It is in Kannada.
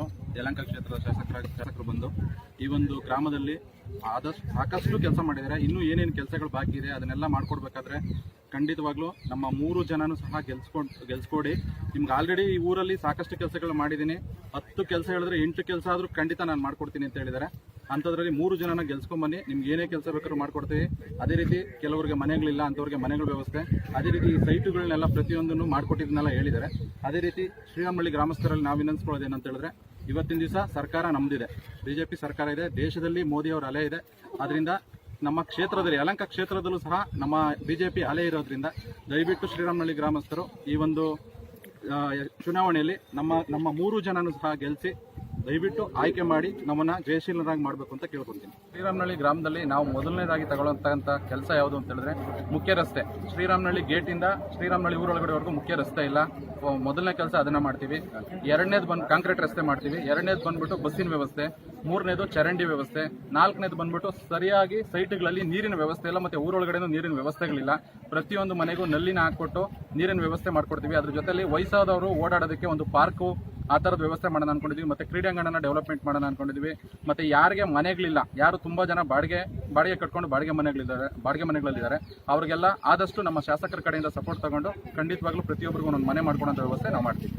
ಗ್ರಾಮಸ್ಥರು ಯಲಂಕ ಕ್ಷೇತ್ರದ ಶಾಸಕರ ಶಾಸಕರು ಬಂದು ಈ ಒಂದು ಗ್ರಾಮದಲ್ಲಿ ಆದಷ್ಟು ಸಾಕಷ್ಟು ಕೆಲಸ ಮಾಡಿದ್ದಾರೆ. ಇನ್ನೂ ಏನೇನು ಕೆಲಸಗಳು ಬಾಕಿ ಇದೆ ಅದನ್ನೆಲ್ಲ ಮಾಡ್ಕೊಡ್ಬೇಕಾದ್ರೆ ಖಂಡಿತವಾಗ್ಲೂ ನಮ್ಮ ಮೂರು ಜನನೂ ಸಹ ಗೆಲ್ಸ್ಕೊಂಡು, ಗೆಲ್ಸ್ಕೊಡಿ. ನಿಮ್ಗೆ ಆಲ್ರೆಡಿ ಈ ಊರಲ್ಲಿ ಸಾಕಷ್ಟು ಕೆಲಸಗಳು ಮಾಡಿದ್ದೀನಿ. ಹತ್ತು ಕೆಲಸ ಹೇಳಿದ್ರೆ ಎಂಟು ಕೆಲಸ ಆದರೂ ಖಂಡಿತ ನಾನು ಮಾಡ್ಕೊಡ್ತೀನಿ ಅಂತ ಹೇಳಿದ್ದಾರೆ. ಅಂಥದ್ರಲ್ಲಿ ಮೂರು ಜನನ ಗೆಲ್ಸ್ಕೊಂಬನ್ನಿ. ನಿಮ್ಗೆ ಏನೇ ಕೆಲಸ ಬೇಕಾದ್ರೂ ಮಾಡ್ಕೊಡ್ತೀವಿ. ಅದೇ ರೀತಿ ಕೆಲವರಿಗೆ ಮನೆಗಳಿಲ್ಲ, ಅಂಥವ್ರಿಗೆ ಮನೆಗಳ ವ್ಯವಸ್ಥೆ. ಅದೇ ರೀತಿ ಈ ಸೈಟುಗಳನ್ನೆಲ್ಲ ಪ್ರತಿಯೊಂದನ್ನು ಮಾಡ್ಕೊಟ್ಟಿದ್ದನ್ನೆಲ್ಲ ಹೇಳಿದ್ದಾರೆ. ಅದೇ ರೀತಿ ಶ್ರೀರಾಮಳ್ಳಿ ಗ್ರಾಮಸ್ಥರಲ್ಲಿ ನಾವು ವಿನಂತಿಸ್ಕೊಳ್ಳೋದು ಏನಂತ ಹೇಳಿದ್ರೆ ಇವತ್ತಿನ ದಿವಸ ಸರ್ಕಾರ ನಮ್ದಿದೆ. ಬಿಜೆಪಿ ಸರ್ಕಾರ ಇದೆ, ದೇಶದಲ್ಲಿ ಮೋದಿ ಅವರ ಅಲೆ ಇದೆ. ಅದರಿಂದ ನಮ್ಮ ಕ್ಷೇತ್ರದಲ್ಲಿ, ಅಲಂಕ ಕ್ಷೇತ್ರದಲ್ಲೂ ಸಹ ನಮ್ಮ ಬಿಜೆಪಿ ಅಲೆ ಇರೋದ್ರಿಂದ ದಯವಿಟ್ಟು ಶ್ರೀರಾಮಹಳ್ಳಿ ಗ್ರಾಮಸ್ಥರು ಈ ಒಂದು ಚುನಾವಣೆಯಲ್ಲಿ ನಮ್ಮ ನಮ್ಮ ಮೂರು ಜನನೂ ಸಹ ಗೆಲ್ಲಿಸಿ ದಯವಿಟ್ಟು ಆಯ್ಕೆ ಮಾಡಿ ನಮ್ಮನ್ನ ಜಯಶೀಲರಾಗಿ ಮಾಡಬೇಕು ಅಂತ ಕೇಳ್ಕೊತೀನಿ ಶ್ರೀರಾಮನಹಳ್ಳಿ ಗ್ರಾಮದಲ್ಲಿ ನಾವು ಮೊದಲನೇದಾಗಿ ತಗೊಳ್ಳೋಂಥ ಕೆಲಸ ಯಾವುದು ಅಂತ ಹೇಳಿದ್ರೆ ಮುಖ್ಯ ರಸ್ತೆ. ಶ್ರೀರಾಮನಹಳ್ಳಿ ಗೇಟಿಂದ ಶ್ರೀರಾಮನಹಳ್ಳಿ ಊರೊಳಗಡೆವರೆಗೂ ಮುಖ್ಯ ರಸ್ತೆ ಇಲ್ಲ. ಮೊದಲನೇ ಕೆಲಸ ಅದನ್ನ ಮಾಡ್ತೀವಿ. ಎರಡನೇದು ಬಂದು ಕಾಂಕ್ರೀಟ್ ರಸ್ತೆ ಮಾಡ್ತೀವಿ. ಎರಡನೇದು ಬಂದ್ಬಿಟ್ಟು ಬಸ್ಸಿನ ವ್ಯವಸ್ಥೆ, ಮೂರನೇದು ಚರಂಡಿ ವ್ಯವಸ್ಥೆ, ನಾಲ್ಕನೇದು ಬಂದ್ಬಿಟ್ಟು ಸರಿಯಾಗಿ ಸೈಟ್ಗಳಲ್ಲಿ ನೀರಿನ ವ್ಯವಸ್ಥೆ ಇಲ್ಲ ಮತ್ತೆ ಊರೊಳಗಡೆನೂ ನೀರಿನ ವ್ಯವಸ್ಥೆಗಳಿಲ್ಲ. ಪ್ರತಿಯೊಂದು ಮನೆಗೂ ನಲ್ಲಿನ ಹಾಕ್ಕೊಟ್ಟು ನೀರಿನ ವ್ಯವಸ್ಥೆ ಮಾಡ್ಕೊಡ್ತೀವಿ. ಅದ್ರ ಜೊತೆಲಿ ವಯಸ್ಸಾದವರು ಓಡಾಡೋದಕ್ಕೆ ಒಂದು ಪಾರ್ಕು ಆ ಥರದ ವ್ಯವಸ್ಥೆ ಮಾಡೋಣ ಅನ್ಕೊಂಡಿದ್ವಿ. ಮತ್ತೆ ಕ್ರೀಡಾಂಗಣನ ಡೆವಲಪ್ಮೆಂಟ್ ಮಾಡೋಣ ಅನ್ಕೊಂಡಿದ್ವಿ. ಮತ್ತೆ ಯಾರಿಗೆ ಮನೆಗಳಿಲ್ಲ, ಯಾರು ತುಂಬ ಜನ ಬಾಡಿಗೆ ಬಾಡಿಗೆ ಕಟ್ಕೊಂಡು ಬಾಡಿಗೆ ಮನೆಗಳಿದ್ದಾರೆ, ಬಾಡಿಗೆ ಮನೆಗಳಲ್ಲಿದ್ದಾರೆ, ಅವರಿಗೆಲ್ಲ ಆದಷ್ಟು ನಮ್ಮ ಶಾಸಕರ ಕಡೆಯಿಂದ ಸಪೋರ್ಟ್ ತಗೊಂಡು ಖಂಡಿತವಾಗ್ಲೂ ಪ್ರತಿಯೊಬ್ಬರಿಗೂ ಒಂದು ಮನೆ ಮಾಡ್ಕೊಡೋಂಥ ವ್ಯವಸ್ಥೆ ನಾವು ಮಾಡ್ತೀವಿ.